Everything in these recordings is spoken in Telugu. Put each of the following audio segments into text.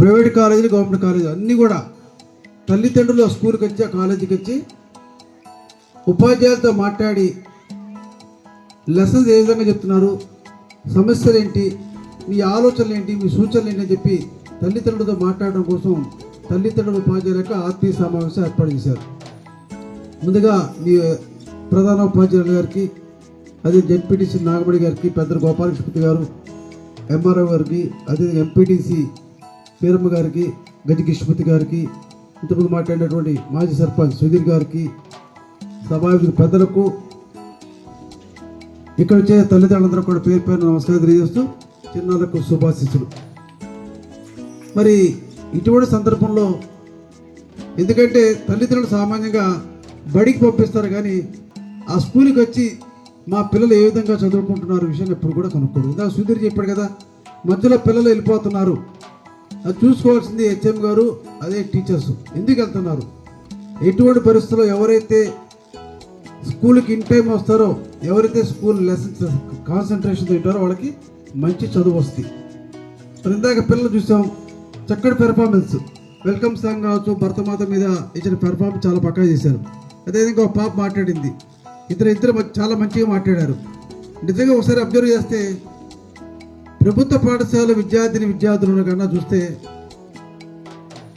ప్రైవేట్ కాలేజీలు గవర్నమెంట్ కాలేజీలు అన్నీ కూడా తల్లిదండ్రులు స్కూల్కి వచ్చి కాలేజీకి వచ్చి ఉపాధ్యాయులతో మాట్లాడి లెసన్స్ ఏ విధంగా చెప్తున్నారు సమస్యలు ఏంటి? మీ ఆలోచనలు ఏంటి? మీ సూచనలు ఏంటి అని చెప్పి తల్లిదండ్రులతో మాట్లాడడం కోసం తల్లిదండ్రులు ఉపాధ్యాయుల యొక్క ఆత్మీయ సమావేశం ఏర్పాటు చేశారు. ముందుగా మీ ప్రధాన ఉపాధ్యాయుల గారికి అదే జెడ్పీటీసీ నాగమణి గారికి పెద్ద గోపాలకృష్ణ గారు ఎంఆర్ఓ గారికి అదే ఎంపీటీసీ వీరమ్మ గారికి గజ కిష్పతి గారికి ఇంతకుముందు మాట్లాడినటువంటి మాజీ సర్పంచ్ సుధీర్ గారికి సభావేదిక పెద్దలకు ఇక్కడ వచ్చే తల్లిదండ్రులందరూ కూడా పేరు పేరు నమస్కారం తెలియజేస్తూ చిన్నాలకు శుభాశిస్సులు. మరి ఇటువంటి సందర్భంలో ఎందుకంటే తల్లిదండ్రులు సామాన్యంగా బడికి పంపిస్తారు కానీ ఆ స్కూల్కి వచ్చి మా పిల్లలు ఏ విధంగా చదువుకుంటున్నారు విషయం ఎప్పుడు కూడా కనుక్కోరు. ఇందాక సుధీర్ చెప్పాడు కదా మధ్యలో పిల్లలు వెళ్ళిపోతున్నారు. అది చూసుకోవాల్సింది హెచ్ఎం గారు అదే టీచర్స్. ఎందుకు వెళ్తున్నారు? ఎటువంటి పరిస్థితుల్లో ఎవరైతే స్కూల్కి ఇన్ టైం వస్తారో ఎవరైతే స్కూల్ లెసన్స్ కాన్సన్ట్రేషన్ తింటారో వాళ్ళకి మంచి చదువు వస్తుంది. మరి ఇందాక పిల్లలు చూసాం చక్కటి పెర్ఫార్మెన్స్ వెల్కమ్ సాంగ్ కావచ్చు భరతమాత మీద ఇచ్చిన పెర్ఫార్మెన్స్ చాలా పక్కా చేశారు. అదేవిధంగా ఒక పాప మాట్లాడింది. ఇద్దరు ఇద్దరు చాలా మంచిగా మాట్లాడారు. నిజంగా ఒకసారి అబ్జర్వ్ చేస్తే ప్రభుత్వ పాఠశాల విద్యార్థిని విద్యార్థులను కన్నా చూస్తే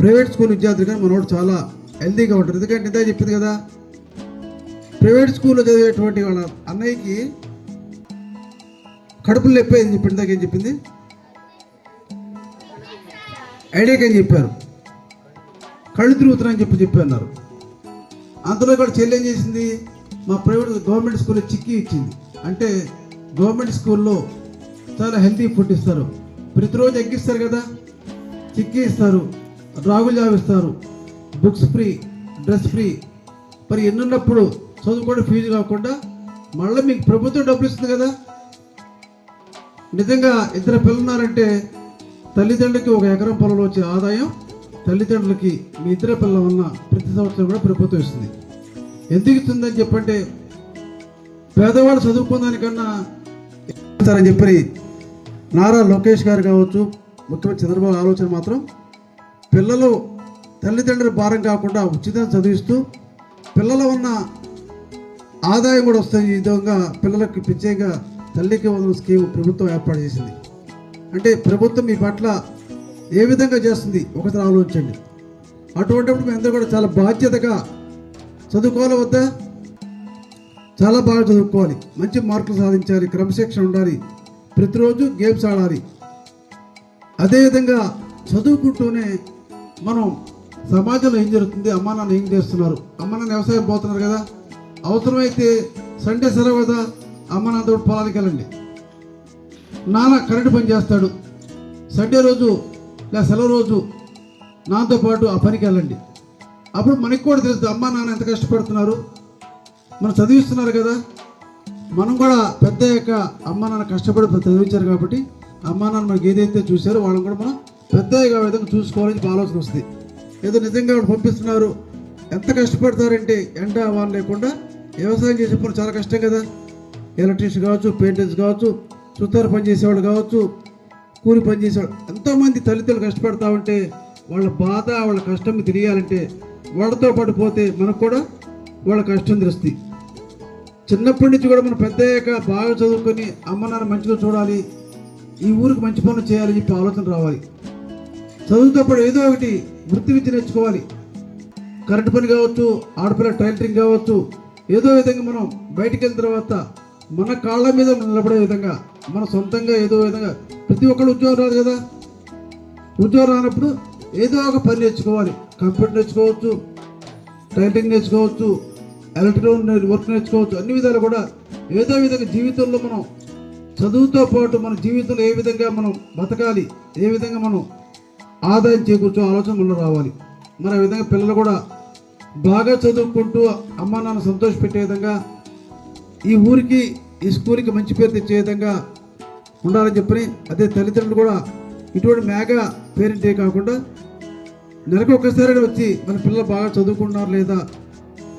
ప్రైవేట్ స్కూల్ విద్యార్థులు కానీ మనోడు చాలా హెల్తీగా ఉంటారు. ఎందుకంటే ఇందా చెప్పింది కదా ప్రైవేట్ స్కూల్లో చదివేటువంటి వాళ్ళ అన్నయ్యకి కడుపులు నొప్పి అని చెప్పింది దాకా ఏం చెప్పింది? ఐడియాకి అని చెప్పారు? కళ్ళు తిరుగుతున్నాయని చెప్పి చెప్పి అన్నారు. అంతలో కూడా చెల్లి ఏం చేసింది? మా ప్రైవేట్ గవర్నమెంట్ స్కూల్లో చిక్కి ఇచ్చింది. అంటే గవర్నమెంట్ స్కూల్లో చాలా హెల్తీ ఫుడ్ ఇస్తారు. ప్రతిరోజు ఎగ్గిస్తారు కదా? చిక్కీ ఇస్తారు. రాగులు జాబ్ ఇస్తారు బుక్స్ ఫ్రీ డ్రెస్ ఫ్రీ. మరి ఎన్నున్నప్పుడు చదువుకోవడం ఫీజు కాకుండా మళ్ళీ మీకు ప్రభుత్వం డబ్బులు ఇస్తుంది కదా. నిజంగా ఇద్దరు పిల్లలు ఉన్నారంటే తల్లిదండ్రులకి ఒక ఎకరం పొలంలో వచ్చే ఆదాయం తల్లిదండ్రులకి మీ ఇద్దరు పిల్లలు ఉన్న ప్రతి సంవత్సరం కూడా ప్రభుత్వం ఇస్తుంది. ఎందుకు ఇస్తుందని చెప్పంటే పేదవాళ్ళు చదువుకున్నదానికన్నా అని చెప్పి నారా లోకేష్ గారు కావచ్చు ముఖ్యమంత్రి చంద్రబాబు ఆలోచన మాత్రం పిల్లలు తల్లిదండ్రుల భారం కాకుండా ఉచితంగా చదివిస్తూ పిల్లలు ఉన్న ఆదాయం కూడా వస్తుంది ఈ విధంగా పిల్లలకు పిచ్చేగా తల్లికి వందల స్కీమ్ ప్రభుత్వం ఏర్పాటు చేసింది. అంటే ప్రభుత్వం మీ పట్ల ఏ విధంగా చేస్తుంది ఒకసారి ఆలోచించండి. అటువంటిప్పుడు మీ అందరూ కూడా చాలా బాధ్యతగా చదువుకోవాలి వద్దా. చాలా బాగా చదువుకోవాలి. మంచి మార్కులు సాధించాలి. క్రమశిక్షణ ఉండాలి. ప్రతిరోజు గేమ్స్ ఆడాలి. అదేవిధంగా చదువుకుంటూనే మనం సమాజంలో ఏం జరుగుతుంది? అమ్మ నాన్న ఏం చేస్తున్నారు? అమ్మ నాన్న వ్యవసాయం పోతున్నారు కదా. అవసరమైతే సండే సెలవు కదా అమ్మ పొలానికి వెళ్ళండి. నాన్న కరెంటు పని చేస్తాడు. సండే రోజు లేదా సెలవు రోజు నాతో పాటు ఆ పనికి వెళ్ళండి. అప్పుడు మనకి కూడా తెలుస్తుంది అమ్మ నాన్న ఎంత కష్టపడుతున్నారు. మనం చదివిస్తున్నారు కదా. మనం కూడా పెద్ద యొక్క అమ్మ నాన్న కష్టపడి చదివించారు కాబట్టి అమ్మ నాన్న మనకి ఏదైతే చూసారో వాళ్ళని కూడా మనం పెద్ద విధంగా చూసుకోవాలని ఆలోచన వస్తుంది. ఏదో నిజంగా పంపిస్తున్నారు. ఎంత కష్టపడతారంటే ఎండ వాళ్ళు లేకుండా వ్యవసాయం చేసేప్పుడు చాలా కష్టం కదా. ఎలక్ట్రీషియన్ కావచ్చు పెయింటర్స్ కావచ్చు సుతారు పని చేసేవాళ్ళు కావచ్చు కూలి పని చేసేవాళ్ళు ఎంతోమంది తల్లిదండ్రులు కష్టపడతా ఉంటే వాళ్ళ బాధ వాళ్ళ కష్టం తెలియాలంటే వాళ్ళతో పాటు పోతే మనకు కూడా వాళ్ళ కష్టం తెలుస్తుంది. చిన్నప్పటి నుంచి కూడా మనం పెద్దయ్యాక బాగా చదువుకొని అమ్మ నాన్న మంచిగా చూడాలి ఈ ఊరికి మంచి పనులు చేయాలని చెప్పి ఆలోచన రావాలి. చదువుతో పాటు ఏదో ఒకటి వృత్తి విద్య నేర్చుకోవాలి. కరెంట్ పని కావచ్చు ఆడపిల్ల టైలరింగ్ కావచ్చు ఏదో విధంగా మనం బయటికి వెళ్ళిన తర్వాత మన కాళ్ళ మీద నిలబడే విధంగా మన సొంతంగా ఏదో విధంగా ప్రతి ఒక్కరు ఉద్యోగం రాదు కదా? ఉద్యోగం రానప్పుడు ఏదో ఒక పని నేర్చుకోవాలి. కంప్యూటర్ నేర్చుకోవచ్చు టైలరింగ్ నేర్చుకోవచ్చు ఎలక్ట్రానిక్ వర్క్ నేర్చుకోవచ్చు అన్ని విధాలు కూడా ఏదో విధంగా జీవితంలో మనం చదువుతో పాటు మన జీవితంలో ఏ విధంగా మనం బతకాలి ఏ విధంగా మనం ఆదాయం చేకూర్చో ఆలోచన మనలో రావాలి. మరి ఆ విధంగా పిల్లలు కూడా బాగా చదువుకుంటూ అమ్మ నాన్న సంతోషపెట్టే విధంగా ఈ ఊరికి ఈ స్కూల్కి మంచి పేరు తెచ్చే విధంగా ఉండాలని చెప్పని అదే తల్లిదండ్రులు కూడా ఇటువంటి మేఘా పేరెంటే కాకుండా నెలకు ఒక్కసారి వచ్చి మన పిల్లలు బాగా చదువుకుంటున్నారు లేదా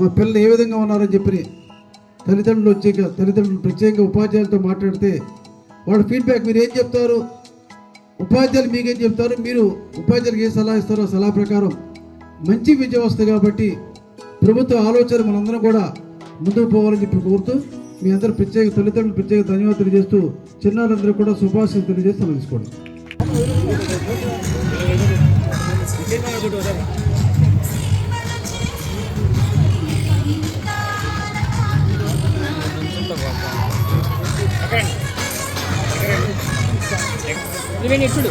మా పిల్లలు ఏ విధంగా ఉన్నారని చెప్పి తల్లిదండ్రులు వచ్చాక తల్లిదండ్రులు ప్రత్యేకంగా ఉపాధ్యాయులతో మాట్లాడితే వాళ్ళ ఫీడ్బ్యాక్ మీరు ఏం చెప్తారు? ఉపాధ్యాయులు మీకేం చెప్తారు? మీరు ఉపాధ్యాయులకు ఏ సలహా ఇస్తారో ఆ సలహా ప్రకారం మంచి విద్య వస్తుంది కాబట్టి ప్రభుత్వ ఆలోచన మనందరం కూడా ముందుకు పోవాలని చెప్పి కోరుతూ మీ అందరూ ప్రత్యేక తల్లిదండ్రులు ప్రత్యేక ధన్యవాదాలు తెలియజేస్తూ చిన్నారందరూ కూడా శుభాశీస్సులు తెలియజేస్తూ తీసుకోండి. ఇవన్నీ ఇప్పుడు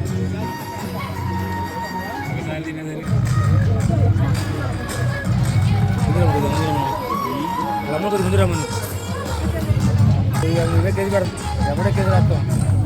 ఎక్కడ కూడా చెప్పండి ఇది ముందు